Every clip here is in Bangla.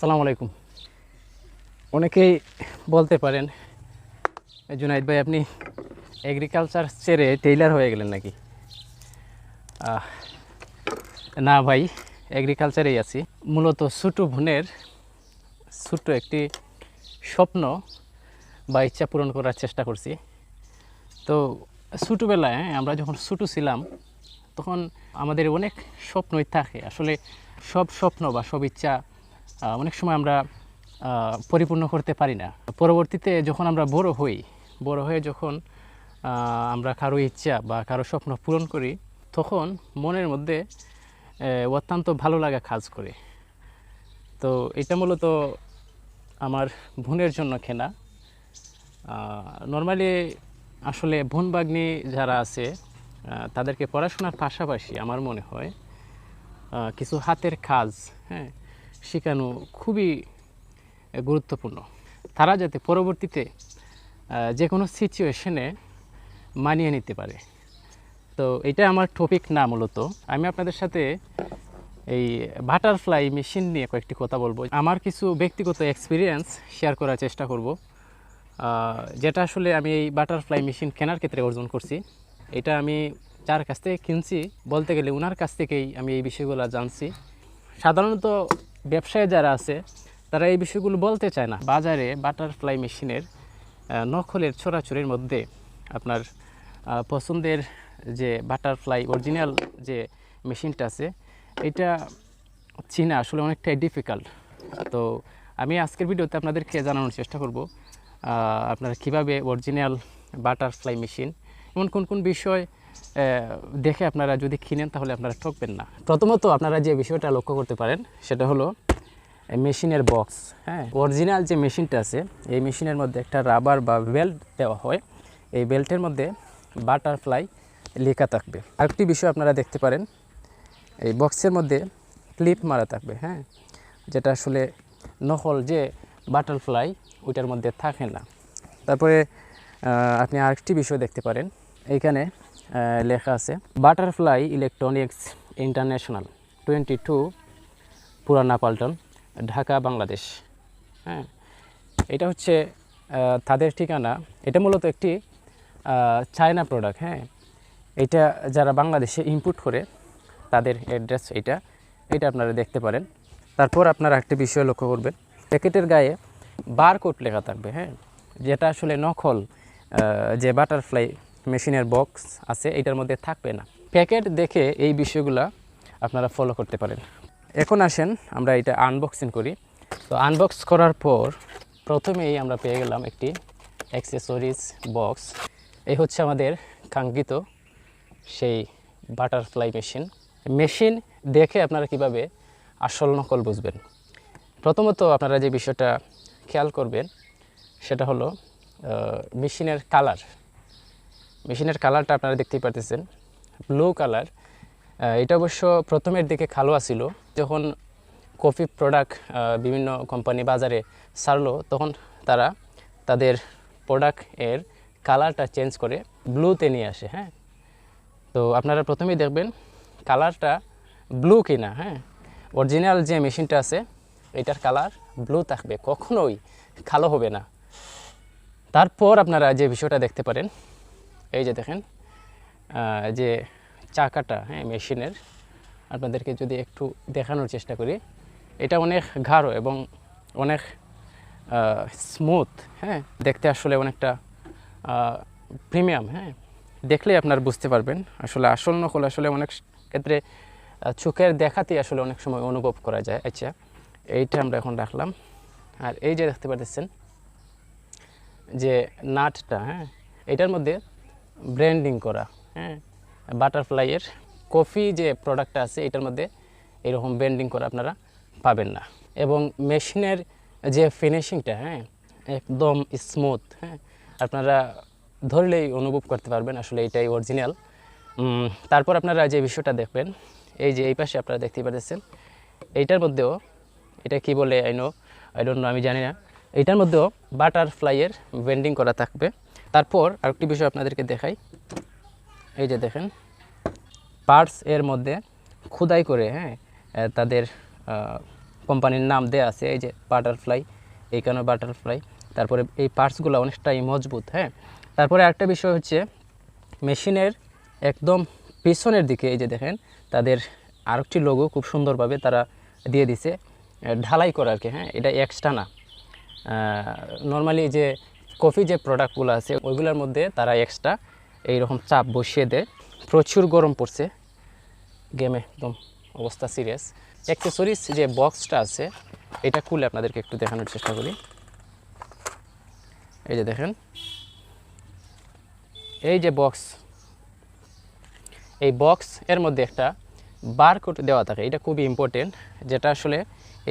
আসসালামু আলাইকুম। অনেকেই বলতে পারেন জুনাইদ ভাই আপনি এগ্রিকালচার ছেড়ে টেইলার হয়ে গেলেন নাকি? না ভাই এগ্রিকালচারেই আছি। মূলত ছোটো বোনের ছোট্ট একটি স্বপ্ন বা ইচ্ছা পূরণ করার চেষ্টা করছি। তো ছোটোবেলায় হ্যাঁ, আমরা যখন ছোটো ছিলাম তখন আমাদের অনেক স্বপ্নই থাকে। আসলে সব স্বপ্ন বা সব ইচ্ছা অনেক সময় আমরা পরিপূর্ণ করতে পারি না। পরবর্তীতে যখন আমরা বড় হই, বড় হয়ে যখন আমরা কারও ইচ্ছা বা কারও স্বপ্ন পূরণ করি, তখন মনের মধ্যে অত্যন্ত ভালো লাগা কাজ করে। তো এটা মূলত আমার বোনের জন্য কেনা। নর্মালি আসলে বোন বাগ্নি যারা আছে তাদেরকে পড়াশোনার পাশাপাশি আমার মনে হয় কিছু হাতের কাজ হ্যাঁ শেখানো খুবই গুরুত্বপূর্ণ। তারা যাতে পরবর্তীতে যে কোনো সিচুয়েশনে মানিয়ে নিতে পারে। তো এটা আমার টপিক না মূলত। আমি আপনাদের সাথে এই বাটারফ্লাই মেশিন নিয়ে কয়েকটি কথা বলব। আমার কিছু ব্যক্তিগত এক্সপিরিয়েন্স শেয়ার করার চেষ্টা করব। যেটা আসলে আমি এই বাটারফ্লাই মেশিন কেনার ক্ষেত্রে অর্জন করছি। এটা আমি যার কাছ থেকে কিনছি, বলতে গেলে ওনার কাছ থেকেই আমি এই বিষয়গুলো জানছি। সাধারণত ব্যবসায়ী যারা আছে তারা এই বিষয়গুলো বলতে চায় না। বাজারে বাটারফ্লাই মেশিনের আহ, নকলের ছড়াছড়ির মধ্যে আপনার পছন্দের যে বাটারফ্লাই অরিজিনাল যে মেশিনটা আছে এটা চিনা আসলে অনেকটাই ডিফিকাল্ট তো আমি আজকের ভিডিওতে আপনাদেরকে জানানোর চেষ্টা করব আপনারা কীভাবে অরিজিনাল বাটারফ্লাই মেশিন এমন কোন কোন বিষয় দেখে আপনারা যদি কিনেন তাহলে আপনারা ঠকবেন না। প্রথমত আপনারা যে বিষয়টা লক্ষ্য করতে পারেন, সেটা হলো মেশিনের বক্স হ্যাঁ? অরিজিনাল যে মেশিনটা আছে, এই মেশিনের মধ্যে একটা রাবার বা বেল্ট দেওয়া হয়। এই বেল্টের মধ্যে বাটারফ্লাই লেখা থাকবে। আরেকটি বিষয় আপনারা দেখতে পারেন, এই বক্সের মধ্যে ক্লিপ মারা থাকবে হ্যাঁ? যেটা আসলে নকল যে বাটারফ্লাই, ওইটার মধ্যে থাকে না। তারপরে আপনি আরেকটি বিষয় দেখতে পারেন, এইখানে লেখা আছে, butterfly electronics international, twenty two, Purana Paltan, Dhaka, Bangladesh. হ্যাঁ এটা হচ্ছে তাদের ঠিকানা। এটা মূলত একটি চায়না প্রোডাক্ট হ্যাঁ। এটা যারা বাংলাদেশে ইম্পোর্ট করে, তাদের অ্যাড্রেস এটা। এটা আপনারা দেখতে পারেন। তারপর আপনারা একটি বিষয় লক্ষ্য করবেন। প্যাকেটের গায়ে বারকোড লেখা থাকবে হ্যাঁ। যেটা আসলে নকল যে বাটারফ্লাই মেশিনের বক্স আছে, এটার মধ্যে থাকবে না। প্যাকেট দেখে এই বিষয়গুলো আপনারা ফলো করতে পারেন। এখন আসেন, আমরা এটা আনবক্সিং করি। তো আনবক্স করার পর প্রথমেই আমরা পেয়ে গেলাম একটি অ্যাক্সেসরিজ বক্স এই হচ্ছে আমাদের কাঙ্ক্ষিত সেই বাটারফ্লাই মেশিন মেশিন দেখে আপনারা কীভাবে আসল নকল বুঝবেন। প্রথমত আপনারা যে বিষয়টা খেয়াল করবেন, সেটা হলো মেশিনের কালার মেশিনের কালারটা আপনারা দেখতেই পারতেছেন। ব্লু কালার এটা অবশ্য প্রথমের দিকে কালো ছিল। যখন কফি প্রোডাক্ট বিভিন্ন কোম্পানি বাজারে ছাড়লো, তখন তারা তাদের প্রোডাক্টের কালারটা চেঞ্জ করে ব্লুতে নিয়ে আসে হ্যাঁ? তো আপনারা প্রথমেই দেখবেন কালারটা ব্লু কিনা হ্যাঁ? অরিজিনাল যে মেশিনটা আছে, এটার কালার ব্লু থাকবে, কখনোই কালো হবে না। তারপর আপনারা যে বিষয়টা দেখতে পারেন এই যে দেখেন যে চাকাটা হ্যাঁ মেশিনের, আপনাদেরকে যদি একটু দেখানোর চেষ্টা করি, এটা অনেক গাঢ় এবং অনেক স্মুথ হ্যাঁ দেখতে আসলে অনেকটা প্রিমিয়াম হ্যাঁ দেখলেই আপনার বুঝতে পারবেন। আসলে আসল নকল আসলে অনেক ক্ষেত্রে চোখের দেখাতেই আসলে অনেক সময় অনুভব করা যায়। আচ্ছা এইটা আমরা এখন রাখলাম। আর এই যে দেখতে পাচ্ছেন যে নাটটা হ্যাঁ এটার মধ্যে ব্র্যান্ডিং করা। হ্যাঁ। বাটারফ্লাইয়ের কফি যে প্রোডাক্টটা আছে এটার মধ্যে এরকম ব্র্যান্ডিং করা আপনারা পাবেন না। এবং মেশিনের যে ফিনিশিংটা হ্যাঁ একদম স্মুথ হ্যাঁ আপনারা ধরলেই অনুভব করতে পারবেন আসলে এটাই অরিজিনাল তারপর আপনারা যে বিষয়টা দেখবেন এই যে এই পাশে আপনারা দেখতে পাচ্ছেন এইটার মধ্যেও এটা কি বলে I know I don't know আমি জানি না। এটার মধ্যেও বাটারফ্লাইয়ের বেন্ডিং করা থাকবে। তারপর আরেকটি বিষয় আপনাদেরকে দেখাই। এই যে দেখেন পার্টস এর মধ্যে খোদাই করে হ্যাঁ তাদের কোম্পানির নাম দেওয়া আছে, এই যে বাটারফ্লাই এইখানে বাটারফ্লাই তারপরে এই পার্টসগুলো অনেকটাই মজবুত হ্যাঁ। তারপরে একটা বিষয় হচ্ছে, মেশিনের একদম পিছনের দিকে, এই যে দেখেন, তাদের আরেকটি লোগো খুব সুন্দরভাবে তারা দিয়ে দিছে ঢালাই করা আর কি হ্যাঁ এটা এক্সট্রা না। নর্মালি যে কফি যে প্রোডাক্টগুলো আছে, ওইগুলোর মধ্যে তারা এক্সট্রা এইরকম চাপ বসিয়ে দেয়। প্রচুর গরম পড়ছে। গেমে একদম অবস্থা সিরিয়াস অ্যাক্সেসরিজ যে বক্সটা আছে, এটা খুলে আপনাদেরকে একটু দেখানোর চেষ্টা করি। এই যে দেখেন। এই যে বক্স এই বক্স এর মধ্যে একটা বারকোড দেওয়া থাকে। এটা খুবই ইম্পর্টেন্ট যেটা আসলে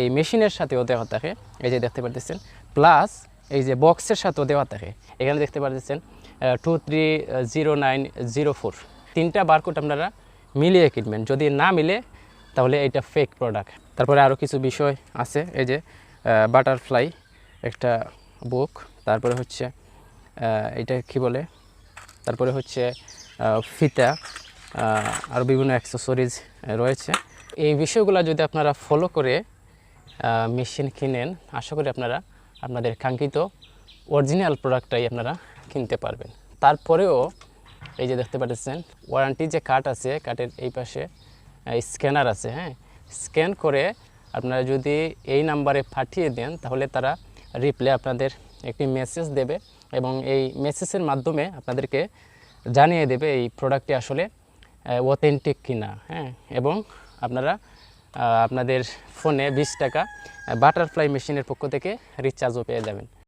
এই মেশিনের সাথেও দেওয়া থাকে। এই যে দেখতে পারতেছেন। প্লাস এই যে বক্সের সাথেও দেওয়া থাকে। এখানে দেখতে পারতেছেন two three zero nine zero four তিনটা বারকোড আপনারা মিলিয়ে কিনবেন। যদি না মিলে, তাহলে এটা ফেক প্রোডাক্ট তারপরে আরও কিছু বিষয় আছে, এই যে বাটারফ্লাই একটা বুক তারপরে হচ্ছে এটা কি বলে? তারপরে হচ্ছে ফিতা আর বিভিন্ন অ্যাক্সেসরিজ রয়েছে। এই বিষয়গুলো যদি আপনারা ফলো করে মেশিন কিনেন, আশা করি আপনারা আপনাদের কাঙ্ক্ষিত অরিজিনাল প্রোডাক্টটাই আপনারা কিনতে পারবেন। তারপরেও এই যে দেখতে পাচ্ছেন ওয়ারেন্টি যে কার্ড আছে কার্ডের এই পাশে স্ক্যানার আছে হ্যাঁ? স্ক্যান করে আপনারা যদি এই নাম্বারে পাঠিয়ে দেন, তাহলে তারা রিপ্লে আপনাদের একটি মেসেজ দেবে এবং এই মেসেজের মাধ্যমে আপনাদেরকে জানিয়ে দেবে এই প্রোডাক্টটি আসলে অথেন্টিক কিনা হ্যাঁ? এবং আপনারা আপনাদের ফোনে বিশ টাকা বাটারফ্লাই মেশিনের পক্ষ থেকে রিচার্জও পেয়ে যাবেন।